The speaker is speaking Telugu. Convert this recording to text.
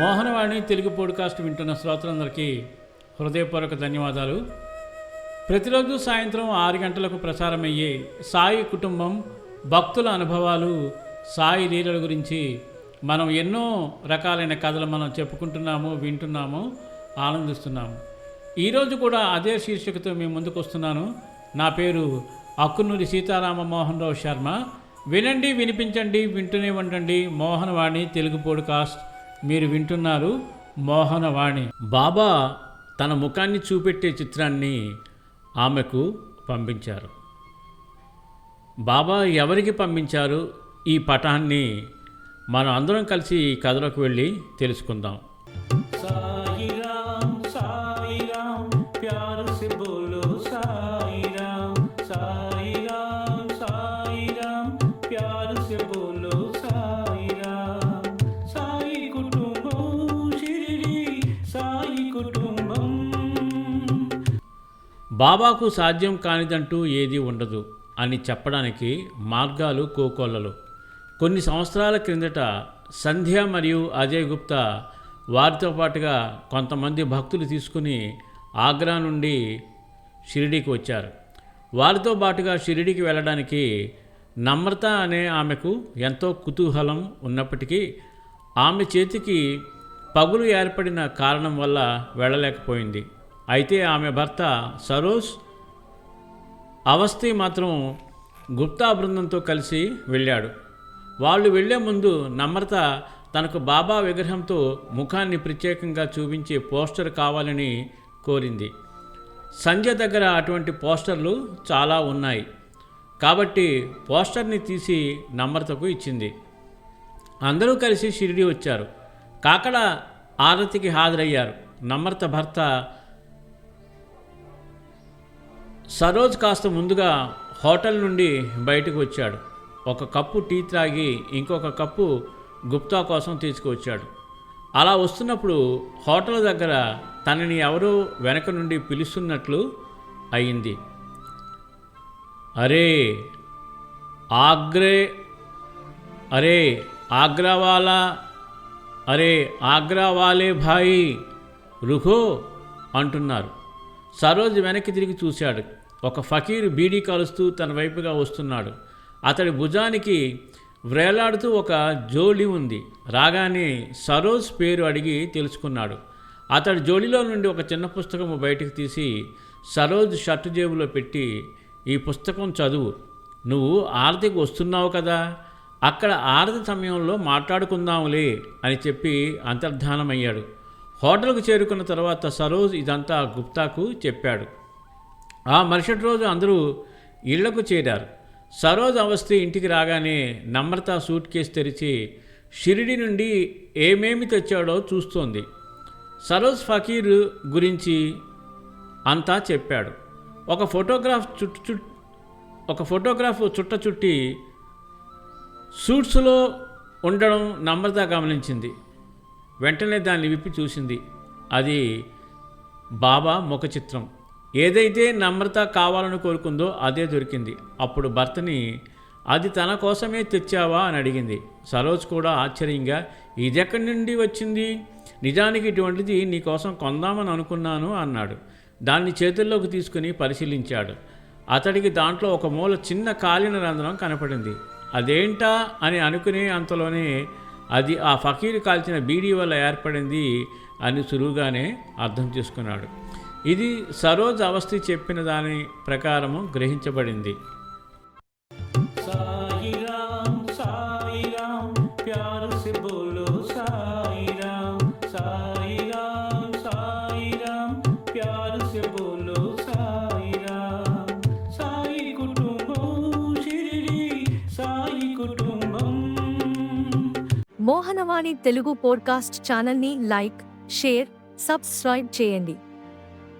మోహనవాణి తెలుగు పోడ్కాస్ట్ వింటున్న శ్రోతలందరికీ హృదయపూర్వక ధన్యవాదాలు. ప్రతిరోజు సాయంత్రం ఆరు గంటలకు ప్రసారమయ్యే సాయి కుటుంబం భక్తుల అనుభవాలు సాయి లీలల గురించి మనం ఎన్నో రకాలైన కథలు మనం చెప్పుకుంటున్నాము వింటున్నాము ఆనందిస్తున్నాము. ఈరోజు కూడా అదే శీర్షికతో మేము ముందుకు వస్తున్నాను. నా పేరు అక్కునూరి సీతారామ మోహన్ రావు శర్మ. వినండి వినిపించండి వింటూనే ఉండండి. మోహనవాణి తెలుగు పోడ్కాస్ట్ మీరు వింటున్నారు మోహనవాణి. బాబా తన ముఖాన్ని చూపెట్టే చిత్రాన్ని ఆమెకు పంపించారు. బాబా ఎవరికి పంపించారు? ఈ పటాన్ని మనం అందరం కలిసి ఈ కథలోకి వెళ్ళి తెలుసుకుందాం. సాయి రామ్ ప్యార్ సే బోలో బాబాకు సాధ్యం కానిదంటూ ఏదీ ఉండదు అని చెప్పడానికి మార్గాలు కోకొల్లలు. కొన్ని సంవత్సరాల క్రిందట సంధ్య మరియు అజయ్ గుప్తా వారితో పాటుగా కొంతమంది భక్తులు తీసుకుని ఆగ్రా నుండి షిరిడీకి వచ్చారు. వారితో పాటుగా షిరిడీకి వెళ్ళడానికి నమ్రత అనే ఆమెకు ఎంతో కుతూహలం ఉన్నప్పటికీ ఆమె చేతికి పగులు ఏర్పడిన కారణం వల్ల వెళ్ళలేకపోయింది. అయితే ఆమె భర్త సరోజ్ అవస్థి మాత్రం గుప్తా బృందంతో కలిసి వెళ్ళాడు. వాళ్ళు వెళ్ళే ముందు నమ్రత తనకు బాబా విగ్రహంతో ముఖాన్ని ప్రత్యేకంగా చూపించే పోస్టర్ కావాలని కోరింది. సంజయ్ దగ్గర అటువంటి పోస్టర్లు చాలా ఉన్నాయి. కాబట్టి పోస్టర్ని తీసి నమ్రతకు ఇచ్చింది. అందరూ కలిసి షిరిడి వచ్చారు. కాకడ ఆరతికి హాజరయ్యారు. నమ్రత భర్త సరోజ్ కాస్త ముందుగా హోటల్ నుండి బయటకు వచ్చాడు. ఒక కప్పు టీ త్రాగి ఇంకొక కప్పు గుప్తా కోసం తీసుకువచ్చాడు. అలా వస్తున్నప్పుడు హోటల్ దగ్గర తనని ఎవరో వెనక నుండి పిలుస్తున్నట్లు అయింది. అరే ఆగ్రే అరే ఆగ్రావాలా అరే ఆగ్రా వాలే భాయి రుహో అంటున్నారు. సరోజ్ వెనక్కి తిరిగి చూశాడు. ఒక ఫకీర్ బీడీ కాలుస్తూ తన వైపుగా వస్తున్నాడు. అతడి భుజానికి వ్రేలాడుతూ ఒక జోలి ఉంది. రాగానే సరోజ్ పేరు అడిగి తెలుసుకున్నాడు. అతడి జోలిలో నుండి ఒక చిన్న పుస్తకం బయటకు తీసి సరోజ్ షర్టు జేబులో పెట్టి ఈ పుస్తకం చదువు. నువ్వు ఆరతికి వస్తున్నావు కదా. అక్కడ ఆరతి సమయంలో మాట్లాడుకుందాంలే అని చెప్పి అంతర్ధానమయ్యాడు. హోటల్కు చేరుకున్న తర్వాత సరోజ్ ఇదంతా గుప్తాకు చెప్పాడు. ఆ మరుసటి రోజు అందరూ ఇళ్ళకు చేరారు. సరోజ్ అవస్థి ఇంటికి రాగానే నమ్రత సూట్ కేసు తెరిచి షిరిడి నుండి ఏమేమి తెచ్చాడో చూస్తోంది. సరోజ్ ఫకీర్ గురించి అంతా చెప్పాడు. ఒక ఫోటోగ్రాఫ్ చుట్టు చుట్ ఒక ఫోటోగ్రాఫ్ చుట్ట చుట్టి సూట్స్లో ఉండడం నమ్రత గమనించింది. వెంటనే దాన్ని విప్పి చూసింది. అది బాబా ముఖ చిత్రం. ఏదైతే నమ్రత కావాలని కోరుకుందో అదే దొరికింది. అప్పుడు భర్తని అది తన కోసమే తెచ్చావా? అని అడిగింది. సరోజ్ కూడా ఆశ్చర్యంగా ఇదెక్కడి నుండి వచ్చింది? నిజానికి ఇటువంటిది నీకోసం కొందామని అనుకున్నాను అన్నాడు. దాన్ని చేతుల్లోకి తీసుకుని పరిశీలించాడు. అతడికి దాంట్లో ఒక మూల చిన్న కాలిన రంధ్రం కనపడింది. అదేంటా? అని అనుకునే అంతలోనే అది ఆ ఫకీర్ కాల్చిన బీడీ వల్ల ఏర్పడింది అని సులువుగానే అర్థం చేసుకున్నాడు. ఇది సరోజ్ అవస్థి చెప్పిన దాని ప్రకారము గ్రహించబడింది. మోహనవాణి తెలుగు పోడ్కాస్ట్ ఛానల్ని లైక్ షేర్ సబ్స్క్రైబ్ చేయండి.